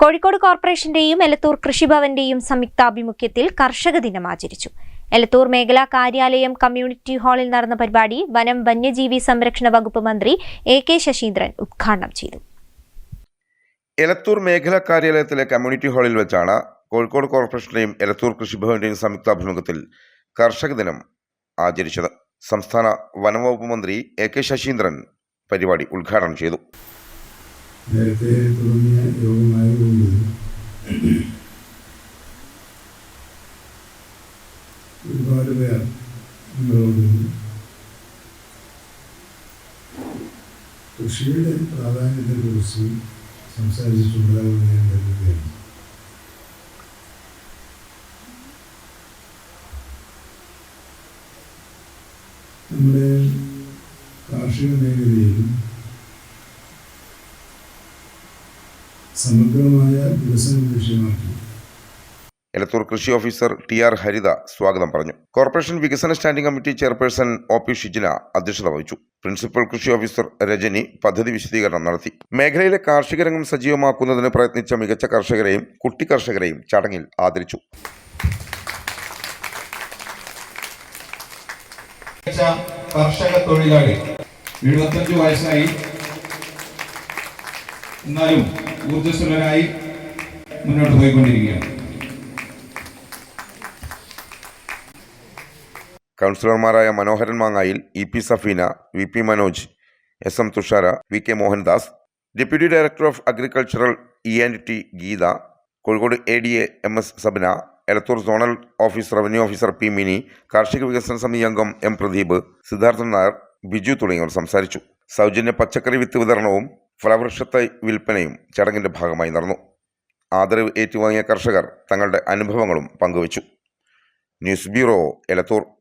കോഴിക്കോട് കോർപ്പറേഷന്റെയും എലത്തൂർ കൃഷിഭവന്റെയും സംയുക്താഭിമുഖ്യത്തിൽ കർഷക ദിനം ആചരിച്ചു. എലത്തൂർ മേഖലാ കാര്യാലയം കമ്മ്യൂണിറ്റി ഹാളിൽ നടന്ന പരിപാടി വനം വന്യജീവി സംരക്ഷണ വകുപ്പ് മന്ത്രി എ കെ ശശീന്ദ്രൻ ഉദ്ഘാടനം ചെയ്തു. എലത്തൂർ മേഖലാ കാര്യാലയത്തിലെ കമ്മ്യൂണിറ്റി ഹാളിൽ വെച്ചാണ് കോഴിക്കോട് കോർപ്പറേഷന്റെയും എലത്തൂർ കൃഷിഭവന്റെയും സംയുക്താഭിമുഖ്യത്തിൽ കർഷക ദിനം ആചരിച്ചത്. സംസ്ഥാന വനംവകുപ്പ് മന്ത്രി എ കെ ശശീന്ദ്രൻ പരിപാടി ഉദ്ഘാടനം ചെയ്തു. നേരത്തെ തുടങ്ങിയ യോഗമായതുകൊണ്ട് ഒരുപാട് പേർ നിങ്ങളോട് കൃഷിയുടെ പ്രാധാന്യത്തെക്കുറിച്ച് സംസാരിച്ചിട്ടുണ്ടാകുമെന്ന് ഞാൻ കരുതുകയാണ് നമ്മുടെ കാർഷിക മേഖലയിൽ സമഗ്രമായ വികസനം ലക്ഷ്യമാക്കി. എലത്തൂർ കൃഷി ഓഫീസർ ടി ആർ ഹരിത സ്വാഗതം പറഞ്ഞു. കോർപ്പറേഷൻ വികസന standing committee chairperson O P Shijina അധ്യക്ഷത വഹിച്ചു. പ്രിൻസിപ്പൽ കൃഷി ഓഫീസർ രജനി പദ്ധതി വിശദീകരണം നടത്തി. മേഖലയിലെ കാർഷിക രംഗം സജീവമാക്കുന്നതിന് പ്രയത്നിച്ച മികച്ച കർഷകരെയും കുട്ടി കർഷകരെയും ചടങ്ങിൽ ആദരിച്ചു. കർഷക തൊഴിലാളി. എഴുപത്തഞ്ച് വയസ്സായി. എന്നാലും ഊർജസ്വലനായി മുന്നോട്ട് പോയിക്കൊണ്ടിരിക്കുകയാണ്. കൗൺസിലർമാരായ Manoharan Mangayil E P Safeena V P Manoj S M Thushara V K Mohandas deputy director of agricultural E and T Geetha Kozhikode A D A M S Sabina Elathur zonal office revenue officer P Mini കാർഷിക വികസന സമിതി അംഗം M Pradeep Siddharthan Nair Biju തുടങ്ങിയവർ സംസാരിച്ചു. സൗജന്യ പച്ചക്കറി വിത്ത് വിതരണവും ഫലവൃക്ഷത്തൈ വിൽപ്പനയും ചടങ്ങിന്റെ ഭാഗമായി നടന്നു. ആദരവ് ഏറ്റുവാങ്ങിയ കർഷകർ തങ്ങളുടെ അനുഭവങ്ങളും പങ്കുവച്ചു. News bureau Elathur.